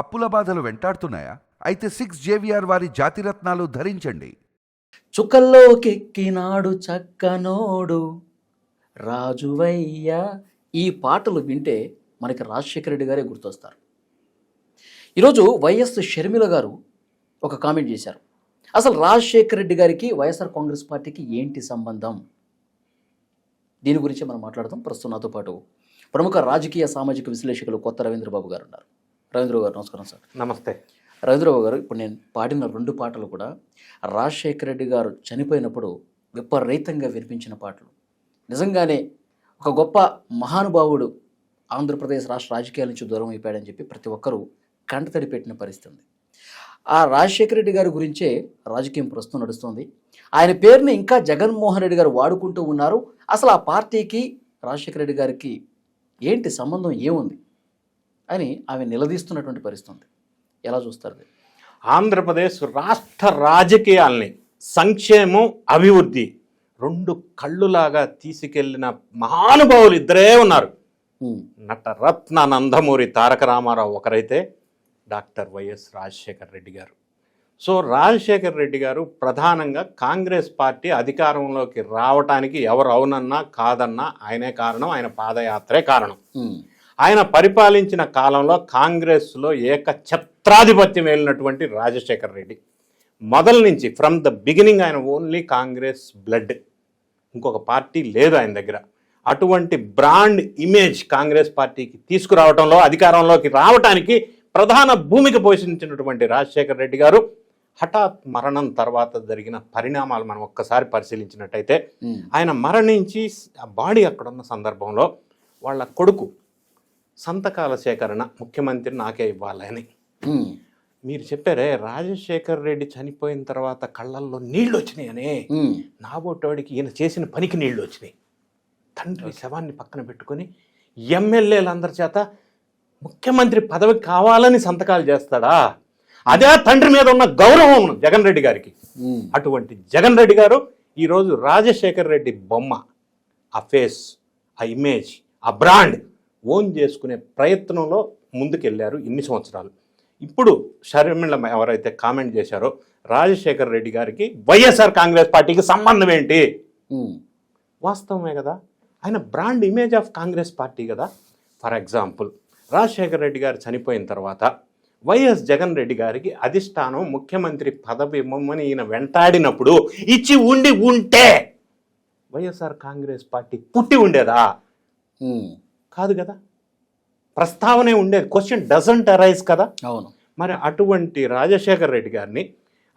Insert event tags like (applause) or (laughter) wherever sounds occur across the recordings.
అప్పుల బాధలు వెంటాడుతున్నాయా? అయితే సిక్స్ జేవిఆర్ వారి జాతిరత్నాలు ధరించండి. చుక్కల్లోకెక్కినాడు చక్కనోడు. రాజువయ్య ఈ పాటలు వింటే మనకి రాజశేఖర రెడ్డి గారే గుర్తొస్తారు. ఈరోజు వైఎస్ షర్మిల గారు ఒక కామెంట్ చేశారు. అసలు రాజశేఖర రెడ్డి గారికి వైఎస్ఆర్ కాంగ్రెస్ పార్టీకి ఏంటి సంబంధం? దీని గురించి మనం మాట్లాడదాం. ప్రస్తుతం నాతో పాటు ప్రముఖ రాజకీయ సామాజిక విశ్లేషకులు కొత్త రవీంద్రబాబు గారు ఉన్నారు. రవీంద్రబాబు గారు నమస్కారం సార్. నమస్తే. రవీంద్రబాబు గారు ఇప్పుడు నేను పాడిన రెండు పాటలు కూడా రాజశేఖర రెడ్డి గారు చనిపోయినప్పుడు విపరీతంగా వినిపించిన పాటలు. నిజంగానే ఒక గొప్ప మహానుభావుడు ఆంధ్రప్రదేశ్ రాష్ట్ర రాజకీయాల నుంచి దూరం అయిపోయాడని చెప్పి ప్రతి ఒక్కరూ కంటతడి పెట్టిన పరిస్థితి ఉంది. ఆ రాజశేఖర రెడ్డి గారి గురించే రాజకీయం ప్రస్తుతం నడుస్తుంది. ఆయన పేరుని ఇంకా జగన్మోహన్ రెడ్డి గారు వాడుకుంటూ ఉన్నారు. అసలు ఆ పార్టీకి రాజశేఖర రెడ్డి గారికి ఏంటి సంబంధం ఏముంది? అని ఆమె నిలదీస్తున్నటువంటి పరిస్థితి ఉంది. ఎలా చూస్తారు? ఆంధ్రప్రదేశ్ రాష్ట్ర రాజకీయాల్ని సంక్షేమం అభివృద్ధి రెండు కళ్ళులాగా తీసుకెళ్ళిన మహానుభావులు ఇద్దరే ఉన్నారు. Natarathna Nandamuri Taraka Ramarao ఒకరైతే doctor YS Rajasekhar Reddy garu. So Rajasekhar Reddy గారు ప్రధానంగా కాంగ్రెస్ పార్టీ అధికారంలోకి రావటానికి ఎవరు అవునన్నా కాదన్నా ఆయనే కారణం ఆయన పాదయాత్రే కారణం. ఆయన పరిపాలించిన కాలంలో కాంగ్రెస్లో ఏక ఛత్రాధిపత్యం వెళ్ళినటువంటి రాజశేఖర్ రెడ్డి. మొదల నుంచి ఫ్రమ్ ద బిగినింగ్ ఆయన ఓన్లీ కాంగ్రెస్ బ్లడ్ ఇంకొక పార్టీ లేదు ఆయన దగ్గర. అటువంటి బ్రాండ్ ఇమేజ్ కాంగ్రెస్ పార్టీకి తీసుకురావడంలో అధికారంలోకి రావటానికి ప్రధాన భూమిక పోషించినటువంటి రాజశేఖర్ రెడ్డి గారు హఠాత్ మరణం తర్వాత జరిగిన పరిణామాలు మనం ఒక్కసారి పరిశీలించినట్టయితే ఆయన మరణించి ఆ బాడీ అక్కడ ఉన్న సందర్భంలో వాళ్ళ కొడుకు సంతకాల సేకరణ ముఖ్యమంత్రి నాకే ఇవ్వాలని మీరు చెప్పారే రాజశేఖర్ రెడ్డి చనిపోయిన తర్వాత కళ్ళల్లో నీళ్ళు వచ్చినాయనే నాబోటోడికి ఈయన చేసిన పనికి నీళ్ళు వచ్చినాయి తండ్రి శవాన్ని పక్కన పెట్టుకొని ఎమ్మెల్యేలందరి చేత ముఖ్యమంత్రి పదవి కావాలని సంతకాలు చేస్తాడా? అదే తండ్రి మీద ఉన్న గౌరవం జగన్ రెడ్డి గారికి. అటువంటి జగన్ రెడ్డి గారు ఈరోజు రాజశేఖర్ రెడ్డి బొమ్మ ఆ ఫేస్ ఆ ఇమేజ్ ఆ బ్రాండ్ ఓన్ చేసుకునే ప్రయత్నంలో ముందుకెళ్ళారు ఇన్ని సంవత్సరాలు. ఇప్పుడు షర్మిల ఎవరైతే కామెంట్ చేశారో రాజశేఖర్ రెడ్డి గారికి వైఎస్ఆర్ కాంగ్రెస్ పార్టీకి సంబంధం ఏంటి? వాస్తవమే కదా? ఆయన brand image of Congress party కదా? ఫర్ ఎగ్జాంపుల్ రాజశేఖర్ రెడ్డి గారు చనిపోయిన తర్వాత వైఎస్ జగన్ రెడ్డి గారికి అధిష్టానం ముఖ్యమంత్రి పదవి ఇవ్వమని ఈయన వెంటాడినప్పుడు ఇచ్చి ఉండి ఉంటే వైఎస్ఆర్ కాంగ్రెస్ పార్టీ పుట్టి ఉండేదా? కాదు కదా? ప్రస్తావనే ఉండేది. క్వశ్చన్ డజంట్ అరైజ్ కదా? అవును. మరి అటువంటి రాజశేఖర్ రెడ్డి గారిని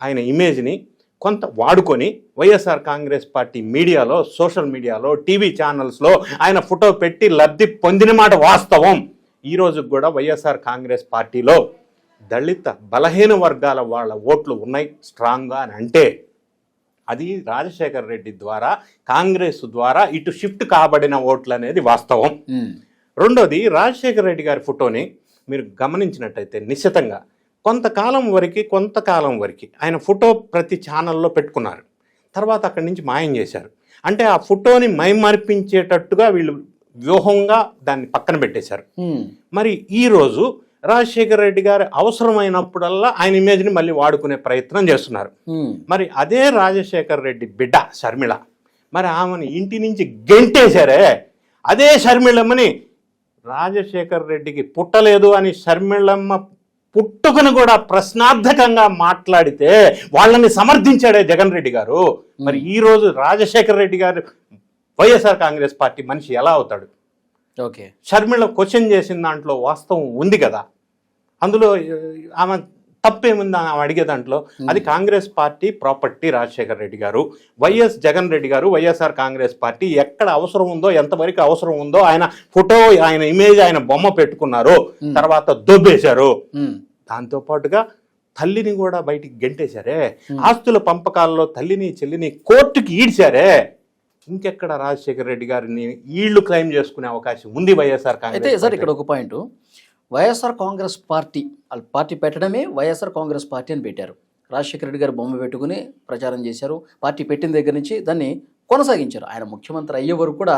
ఆయన ఇమేజ్ని కొంత వాడుకొని వైఎస్ఆర్ కాంగ్రెస్ పార్టీ మీడియాలో సోషల్ మీడియాలో టీవీ ఛానల్స్లో ఆయన ఫోటో పెట్టి లబ్ధి పొందిన మాట వాస్తవం. ఈ రోజు కూడా వైఎస్ఆర్ కాంగ్రెస్ పార్టీలో దళిత బలహీన వర్గాల వాళ్ళ ఓట్లు ఉన్నాయి. స్ట్రాంగ్గా అని అంటే అది రాజశేఖర్ రెడ్డి ద్వారా కాంగ్రెస్ ద్వారా ఇటు షిఫ్ట్ కాబడిన ఓట్లు అనేది వాస్తవం రెండోది రాజశేఖర రెడ్డి గారి ఫోటోని మీరు గమనించినట్టయితే నిశ్చితంగా కొంతకాలం వరకు కొంతకాలం వరకు ఆయన ఫోటో ప్రతి ఛానల్లో పెట్టుకున్నారు. తర్వాత అక్కడి నుంచి మాయం చేశారు. అంటే ఆ ఫోటోని మైమర్పించేటట్టుగా వీళ్ళు వ్యూహంగా దాన్ని పక్కన పెట్టేశారు. మరి ఈరోజు రాజశేఖర రెడ్డి గారి అవసరమైనప్పుడల్లా ఆయన ఇమేజ్ని మళ్ళీ వాడుకునే ప్రయత్నం చేస్తున్నారు. మరి అదే రాజశేఖర్ రెడ్డి బిడ్డ షర్మిళ మరి ఆమెను ఇంటి నుంచి గెంటేశారే. అదే షర్మిళమ్మని రాజశేఖర్ రెడ్డికి పుట్టలేదు అని షర్మిళమ్మ పుట్టుకను కూడా ప్రశ్నార్థకంగా మాట్లాడితే వాళ్ళని సమర్థించాడే జగన్ రెడ్డి గారు. మరి ఈ రోజు రాజశేఖర్ రెడ్డి గారు వైఎస్ఆర్ కాంగ్రెస్ పార్టీ మనిషి ఎలా అవుతాడు? ఓకే. షర్మిళ క్వశ్చన్ చేసిన దాంట్లో వాస్తవం ఉంది కదా. అందులో ఆమె తప్పేముంది ఆమె అడిగే దాంట్లో అది కాంగ్రెస్ పార్టీ ప్రాపర్టీ రాజశేఖర్ రెడ్డి గారు. వైఎస్ జగన్ రెడ్డి గారు వైఎస్ఆర్ కాంగ్రెస్ పార్టీ ఎక్కడ అవసరం ఉందో ఎంతవరకు అవసరం ఉందో ఆయన ఫోటో ఆయన ఇమేజ్ ఆయన బొమ్మ పెట్టుకున్నారు. తర్వాత దొబ్బేశారు. దాంతో పాటుగా తల్లిని కూడా బయటికి గెంటేశారే. ఆస్తుల పంపకాల్లో తల్లిని చెల్లిని కోర్టుకి ఈడ్చారే. ఇంకెక్కడ రాజశేఖర్ రెడ్డి గారిని ఈళ్ళు క్లెయిమ్ చేసుకునే అవకాశం ఉంది వైఎస్ఆర్ అయితే కాంగ్రెస్ సార్ ఇక్కడ ఒక పాయింట్. వైఎస్ఆర్ కాంగ్రెస్ పార్టీ వాళ్ళ పార్టీ పెట్టడమే వైఎస్ఆర్ కాంగ్రెస్ పార్టీ అని పెట్టారు. రాజశేఖర రెడ్డి గారు బొమ్మ పెట్టుకుని ప్రచారం చేశారు. పార్టీ పెట్టిన దగ్గర నుంచి దాన్ని కొనసాగించారు. ఆయన ముఖ్యమంత్రి అయ్యే వరకు కూడా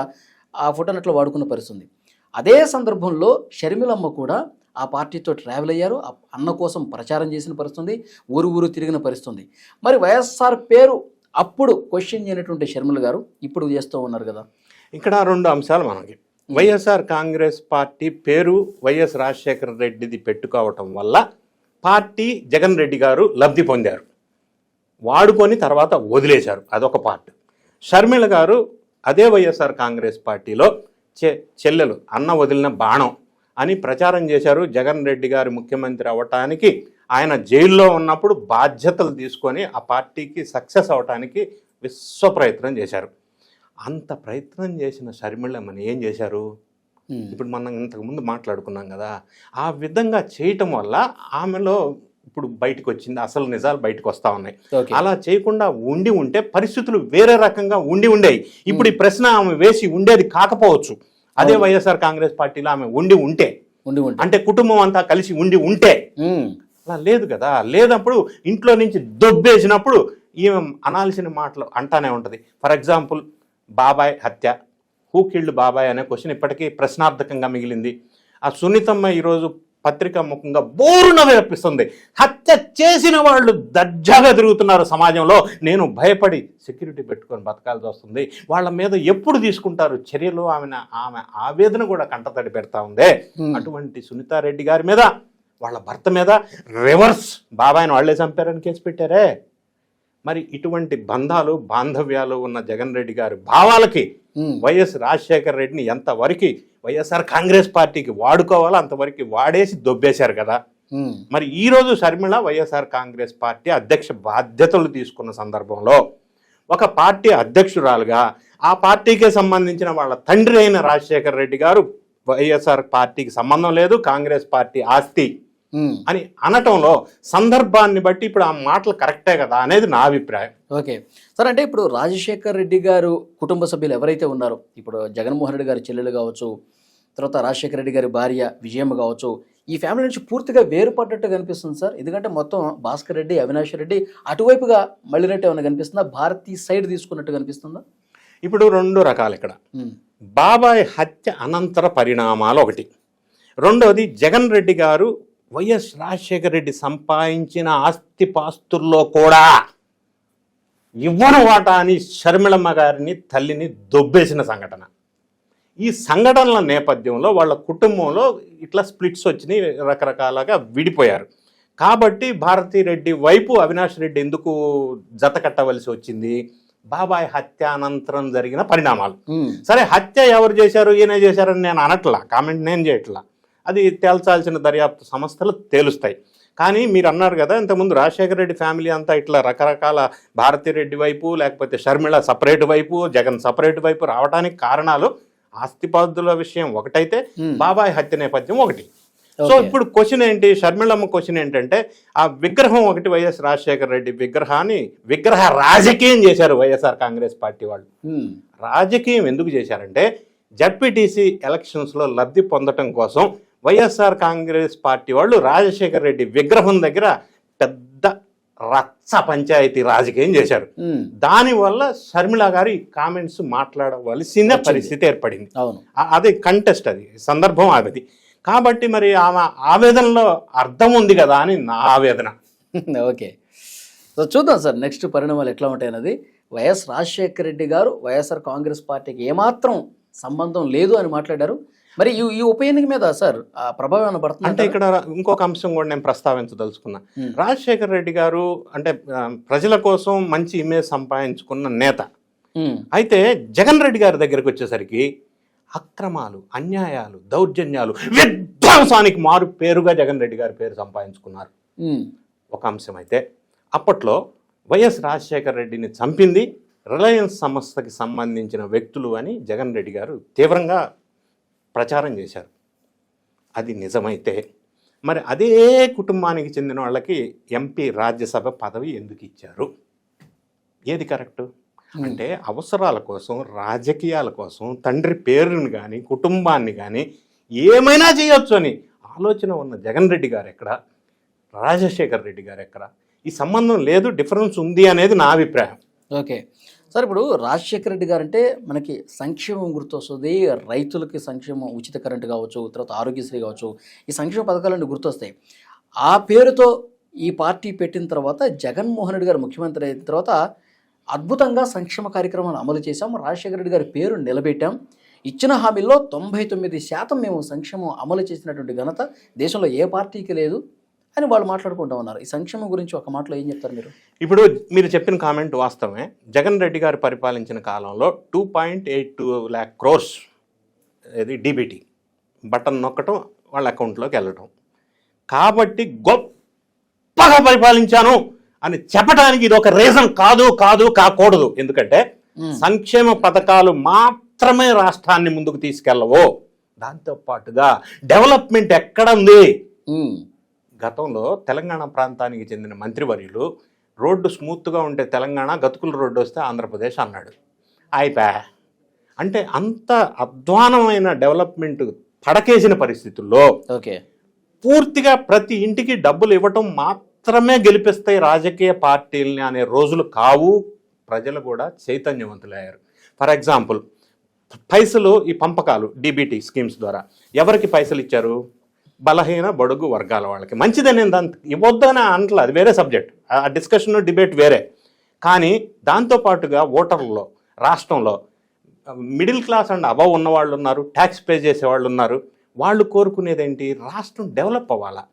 ఆ ఫోటోని అట్లా వాడుకున్న పరిస్థితి అదే సందర్భంలో షర్మిలమ్మ కూడా ఆ పార్టీతో ట్రావెల్ అయ్యారు. ఆ అన్న కోసం ప్రచారం చేసిన పరిస్థితుంది ఊరు ఊరు తిరిగిన పరిస్థితుంది మరి వైఎస్ఆర్ పేరు అప్పుడు క్వశ్చన్ చేయనటువంటి షర్మిల గారు ఇప్పుడు చేస్తూ ఉన్నారు కదా. ఇక్కడ రెండు అంశాలు మనకి. వైఎస్ఆర్ కాంగ్రెస్ పార్టీ పేరు వైఎస్ రాజశేఖర రెడ్డిది పెట్టుకోవటం వల్ల పార్టీ జగన్ రెడ్డి గారు లబ్ధి పొందారు. వాడుకొని తర్వాత వదిలేశారు. అదొక పార్ట్. షర్మిల గారు అదే వైఎస్ఆర్ కాంగ్రెస్ పార్టీలో చె చెల్లెలు అన్న వదిలిన బాణం అని ప్రచారం చేశారు జగన్ రెడ్డి గారు ముఖ్యమంత్రి అవ్వటానికి ఆయన జైల్లో ఉన్నప్పుడు బాధ్యతలు తీసుకొని ఆ పార్టీకి సక్సెస్ అవ్వటానికి విశ్వ ప్రయత్నం చేశారు. అంత ప్రయత్నం చేసిన షర్మిళమ్మని ఏం చేశారు. ఇప్పుడు మనం ఇంతకుముందు మాట్లాడుకున్నాం కదా ఆ విధంగా చేయటం వల్ల ఆమెలో ఇప్పుడు బయటకు వచ్చింది అసలు నిజాలు బయటకు వస్తా ఉన్నాయి. అలా చేయకుండా ఉండి ఉంటే పరిస్థితులు వేరే రకంగా ఉండి ఉండేవి ఇప్పుడు ఈ ప్రశ్న ఆమె వేసి ఉండేది కాకపోవచ్చు. అదే. వైఎస్ఆర్ కాంగ్రెస్ పార్టీలో ఆమె ఉండి ఉంటే. ఉండి ఉంటే. అంటే కుటుంబం అంతా కలిసి ఉండి ఉంటే. అలా లేదు కదా. లేనప్పుడు ఇంట్లో నుంచి దొబ్బేసినప్పుడు ఈమె అనాల్సిన మాటలు అంటానే ఉంటుంది. ఫర్ ఎగ్జాంపుల్ బాబాయ్ హత్య. హూ కిల్డ్ బాబాయ్ అనే క్వశ్చన్ ఇప్పటికీ ప్రశ్నార్థకంగా మిగిలింది. ఆ సునీతమ్మ ఈరోజు పత్రికా ముఖంగా బోరున వేపిస్తుంది హత్య చేసిన వాళ్ళు దర్జాగా తిరుగుతున్నారు సమాజంలో. నేను భయపడి సెక్యూరిటీ పెట్టుకొని బతకాల్సి వస్తుంది. వాళ్ళ మీద ఎప్పుడు తీసుకుంటారు చర్యలు? ఆమె ఆమె ఆవేదన కూడా కంటతడి పెడతా ఉందే. అటువంటి సునీతారెడ్డి గారి మీద వాళ్ళ భర్త మీద రివర్స్ బాబాయిని వాళ్ళే చంపారని కేసు పెట్టారే మరి ఇటువంటి బంధాలు బాంధవ్యాలు ఉన్న జగన్ రెడ్డి గారి భావాలకి. వైఎస్ రాజశేఖర రెడ్డిని ఎంతవరకు వైఎస్ఆర్ కాంగ్రెస్ పార్టీకి వాడుకోవాలో అంతవరకు వాడేసి దొబ్బేశారు కదా. మరి ఈ రోజు షర్మిళ వైఎస్ఆర్ కాంగ్రెస్ పార్టీ అధ్యక్ష బాధ్యతలు తీసుకున్న సందర్భంలో ఒక పార్టీ అధ్యక్షురాలుగా ఆ పార్టీకి సంబంధించిన వాళ్ళ తండ్రి అయిన రాజశేఖర రెడ్డి గారు వైఎస్ఆర్ పార్టీకి సంబంధం లేదు కాంగ్రెస్ పార్టీ ఆస్తి. అని అనటంలో సందర్భాన్ని బట్టి ఇప్పుడు ఆ మాటలు కరెక్టే కదా అనేది నా అభిప్రాయం. ఓకే. సార్ అంటే ఇప్పుడు రాజశేఖర్ రెడ్డి గారు కుటుంబ సభ్యులు ఎవరైతే ఉన్నారో ఇప్పుడు జగన్మోహన్ రెడ్డి గారి చెల్లెలు కావచ్చు తర్వాత రాజశేఖర రెడ్డి గారి భార్య విజయమ్మ కావచ్చు ఈ ఫ్యామిలీ నుంచి పూర్తిగా వేరుపడ్డట్టు కనిపిస్తుంది సార్? ఎందుకంటే మొత్తం భాస్కర్ రెడ్డి అవినాష్ రెడ్డి అటువైపుగా మళ్ళినట్టు ఏమైనా కనిపిస్తుందా? భారతీ సైడ్ తీసుకున్నట్టు కనిపిస్తుందా? ఇప్పుడు రెండు రకాలు ఇక్కడ. బాబాయ్ హత్య అనంతర పరిణామాలు ఒకటి. రెండోది జగన్ రెడ్డి గారు వైఎస్ రాజశేఖర రెడ్డి సంపాదించిన ఆస్తిపాస్తుల్లో కూడా ఇవ్వను వాటా అని షర్మిళమ్మ గారిని తల్లిని దొబ్బేసిన సంఘటన. ఈ సంఘటనల నేపథ్యంలో వాళ్ళ కుటుంబంలో ఇట్లా స్ప్లిట్స్ వచ్చినాయి రకరకాలుగా విడిపోయారు. కాబట్టి భారతీ రెడ్డి వైపు అవినాష్ రెడ్డి ఎందుకు జత కట్టవలసి వచ్చింది? బాబాయ్ హత్య అనంతరం జరిగిన పరిణామాలు. సరే హత్య ఎవరు చేశారు ఈయన చేశారని నేను అనట్లా కామెంట్ నేను చేయట్లా. అది తేల్చాల్సిన దర్యాప్తు సంస్థలు తేలుస్తాయి కానీ మీరు అన్నారు కదా ఇంతకుముందు రాజశేఖర రెడ్డి ఫ్యామిలీ అంతా ఇట్లా రకరకాల భారతీ రెడ్డి వైపు లేకపోతే షర్మిళ సపరేట్ వైపు జగన్ సపరేట్ వైపు రావడానికి కారణాలు ఆస్తిపాస్తుల విషయం ఒకటైతే. బాబాయ్ హత్య నేపథ్యం ఒకటి సో. ఇప్పుడు క్వశ్చన్ ఏంటి షర్మిళమ్మ క్వశ్చన్ ఏంటంటే ఆ విగ్రహం ఒకటి వైఎస్ రాజశేఖర రెడ్డి విగ్రహాన్ని విగ్రహ రాజకీయం చేశారు వైఎస్ఆర్ కాంగ్రెస్ పార్టీ వాళ్ళు. రాజకీయం ఎందుకు చేశారంటే జడ్పీటీసీ ఎలక్షన్స్లో లబ్ధి పొందటం కోసం వైఎస్ఆర్ కాంగ్రెస్ పార్టీ వాళ్ళు రాజశేఖర రెడ్డి విగ్రహం దగ్గర పెద్ద రచ్చ పంచాయతీ రాజకీయం చేశారు. దానివల్ల షర్మిల గారు కామెంట్స్ మాట్లాడవలసిన. పరిస్థితి ఏర్పడింది. అది కంటెస్ట్ అది సందర్భం అది కాబట్టి మరి ఆమె ఆవేదనలో అర్థం ఉంది కదా అని నా ఆవేదన. (laughs) ఓకే. సో చూద్దాం సార్ నెక్స్ట్ పరిణామాలు ఎట్లా ఉంటాయన్నది. వైఎస్ రాజశేఖర రెడ్డి గారు వైఎస్ఆర్ కాంగ్రెస్ పార్టీకి ఏమాత్రం సంబంధం లేదు అని మాట్లాడారు. మరి ఈ ఈ ఉప ఎన్నిక మీద సార్ ప్రభావం పడుతుంది అంటే ఇక్కడ ఇంకొక అంశం కూడా నేను ప్రస్తావించదలుచుకున్నా. రాజశేఖర రెడ్డి గారు అంటే ప్రజల కోసం మంచి ఇమేజ్ సంపాదించుకున్న నేత. అయితే జగన్ రెడ్డి గారి దగ్గరికి వచ్చేసరికి అక్రమాలు అన్యాయాలు దౌర్జన్యాలు విధ్వంసానికి మారు పేరుగా జగన్ రెడ్డి గారి పేరు సంపాదించుకున్నారు. ఒక అంశం అయితే అప్పట్లో వైఎస్ రాజశేఖర రెడ్డిని చంపింది రిలయన్స్ సంస్థకి సంబంధించిన వ్యక్తులు అని జగన్ రెడ్డి గారు తీవ్రంగా ప్రచారం చేశారు. అది నిజమైతే మరి అదే కుటుంబానికి చెందిన వాళ్ళకి ఎంపీ రాజ్యసభ పదవి ఎందుకు ఇచ్చారు? ఏది కరెక్టు? అంటే అవసరాల కోసం రాజకీయాల కోసం తండ్రి పేరుని కానీ కుటుంబాన్ని కానీ ఏమైనా చేయొచ్చు అని ఆలోచన ఉన్న జగన్ రెడ్డి గారు ఎక్కడ? రాజశేఖర్ రెడ్డి గారు ఎక్కడ? ఈ సంబంధం లేదు డిఫరెన్స్ ఉంది అనేది నా అభిప్రాయం. ఓకే. సార్ ఇప్పుడు రాజశేఖర రెడ్డి గారు అంటే మనకి సంక్షేమం గుర్తొస్తుంది రైతులకి సంక్షేమం ఉచిత కరెంట్ కావచ్చు తర్వాత ఆరోగ్యశ్రీ కావచ్చు ఈ సంక్షేమ పథకాలన్నీ గుర్తొస్తాయి. ఆ పేరుతో ఈ పార్టీ పెట్టిన తర్వాత జగన్మోహన్ రెడ్డి గారు ముఖ్యమంత్రి అయిన తర్వాత అద్భుతంగా సంక్షేమ కార్యక్రమాలు అమలు చేశాం. రాజశేఖర రెడ్డి గారి పేరు నిలబెట్టాం. ఇచ్చిన హామీల్లో తొంభై తొమ్మిది శాతం మేము సంక్షేమం అమలు చేసినటువంటి ఘనత దేశంలో ఏ పార్టీకి లేదు. అని వాళ్ళు మాట్లాడుకుంటూ ఉన్నారు. ఈ సంక్షేమం గురించి ఒక మాటలో ఏం చెప్తారు మీరు? ఇప్పుడు మీరు చెప్పిన కామెంట్ వాస్తవమే. జగన్ రెడ్డి గారు పరిపాలించిన కాలంలో two point eight two lakh crores ఇది డీబీటీ బటన్ నొక్కటం వాళ్ళ అకౌంట్లోకి వెళ్ళటం. కాబట్టి గొప్పగా పరిపాలించాను అని చెప్పడానికి ఇది ఒక రీజన్ కాదు కాదు కాకూడదు. ఎందుకంటే. సంక్షేమ పథకాలు మాత్రమే రాష్ట్రాన్ని ముందుకు తీసుకెళ్ళవు. దాంతో పాటుగా డెవలప్మెంట్ ఎక్కడ ఉంది? గతంలో తెలంగాణ ప్రాంతానికి చెందిన మంత్రివర్యులు రోడ్డు స్మూత్గా ఉంటే తెలంగాణ గతుకుల రోడ్డు వస్తే ఆంధ్రప్రదేశ్ అన్నాడు. అయిపా. అంటే అంత అధ్వానమైన డెవలప్మెంట్ పడకేసిన పరిస్థితుల్లో ఓకే. పూర్తిగా ప్రతి ఇంటికి డబ్బులు ఇవ్వటం మాత్రమే గెలిపిస్తాయి రాజకీయ పార్టీల్ని అనే రోజులు కావు. ప్రజలు కూడా చైతన్యవంతులయ్యారు. ఫర్ ఎగ్జాంపుల్ పైసలు ఈ పంపకాలు డీబీటీ స్కీమ్స్ ద్వారా ఎవరికి పైసలు ఇచ్చారు బలహీన బడుగు వర్గాల వాళ్ళకి. మంచిదే నేను దాని ఇవ్వద్దని అంటలే అది వేరే సబ్జెక్ట్. ఆ డిస్కషన్ డిబేట్ వేరే. కానీ దాంతోపాటుగా ఓటర్లలో రాష్ట్రంలో మిడిల్ క్లాస్ అండ్ అబవ్ ఉన్న వాళ్ళు ఉన్నారు ట్యాక్స్ పే చేసే వాళ్ళు ఉన్నారు. వాళ్ళు కోరుకునేది ఏంటి రాష్ట్రం డెవలప్ అవ్వాలా?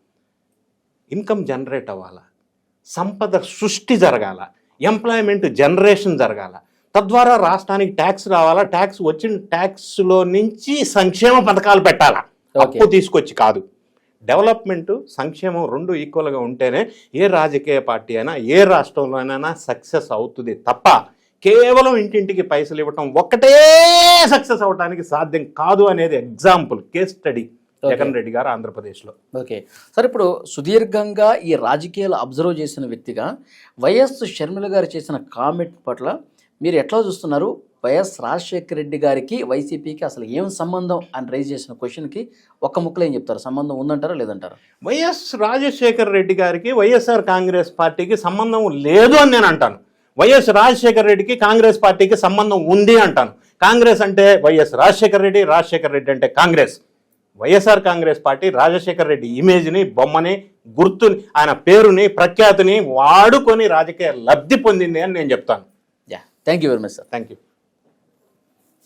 ఇన్కమ్ జనరేట్ అవ్వాలా? సంపద సృష్టి జరగాల? ఎంప్లాయ్మెంట్ జనరేషన్ జరగాల? తద్వారా రాష్ట్రానికి ట్యాక్స్ రావాలా? ట్యాక్స్ వచ్చిన ట్యాక్స్లో నుంచి సంక్షేమ పథకాలు పెట్టాలా. అప్పు తీసుకొచ్చి కాదు. డెవలప్మెంట్ సంక్షేమం రెండు ఈక్వల్గా ఉంటేనే ఏ రాజకీయ పార్టీ అయినా ఏ రాష్ట్రంలోనైనా సక్సెస్ అవుతుంది తప్ప కేవలం ఇంటింటికి పైసలు ఇవ్వటం ఒక్కటే సక్సెస్ అవడానికి సాధ్యం కాదు అనేది example case study Jagan Reddy garu ఆంధ్రప్రదేశ్లో. ఓకే. సార్ ఇప్పుడు సుదీర్ఘంగా ఈ రాజకీయాలు అబ్జర్వ్ చేసిన వ్యక్తిగా వైఎస్ షర్మిల గారు చేసిన కామెంట్ పట్ల మీరు ఎట్లా చూస్తున్నారు? వైఎస్ రాజశేఖర రెడ్డి గారికి వైసీపీకి అసలు ఏం సంబంధం అని రైజ్ చేసిన క్వశ్చన్కి ఒక్క ముక్కలో ఏం చెప్తారు? సంబంధం ఉందంటారా లేదంటారా? వైఎస్ రాజశేఖర్ రెడ్డి గారికి వైఎస్ఆర్ కాంగ్రెస్ పార్టీకి సంబంధం లేదు అని నేను అంటాను. వైఎస్ రాజశేఖర్ రెడ్డికి కాంగ్రెస్ పార్టీకి సంబంధం ఉంది అంటాను. కాంగ్రెస్ అంటే వైఎస్ రాజశేఖర్ రెడ్డి రాజశేఖర్ రెడ్డి అంటే కాంగ్రెస్. వైఎస్ఆర్ కాంగ్రెస్ పార్టీ రాజశేఖర్ రెడ్డి ఇమేజ్ని బొమ్మని గుర్తుని ఆయన పేరుని ప్రఖ్యాతిని వాడుకొని రాజకీయ లబ్ధి పొందింది అని నేను చెప్తాను. Yeah thank you very much sir thank you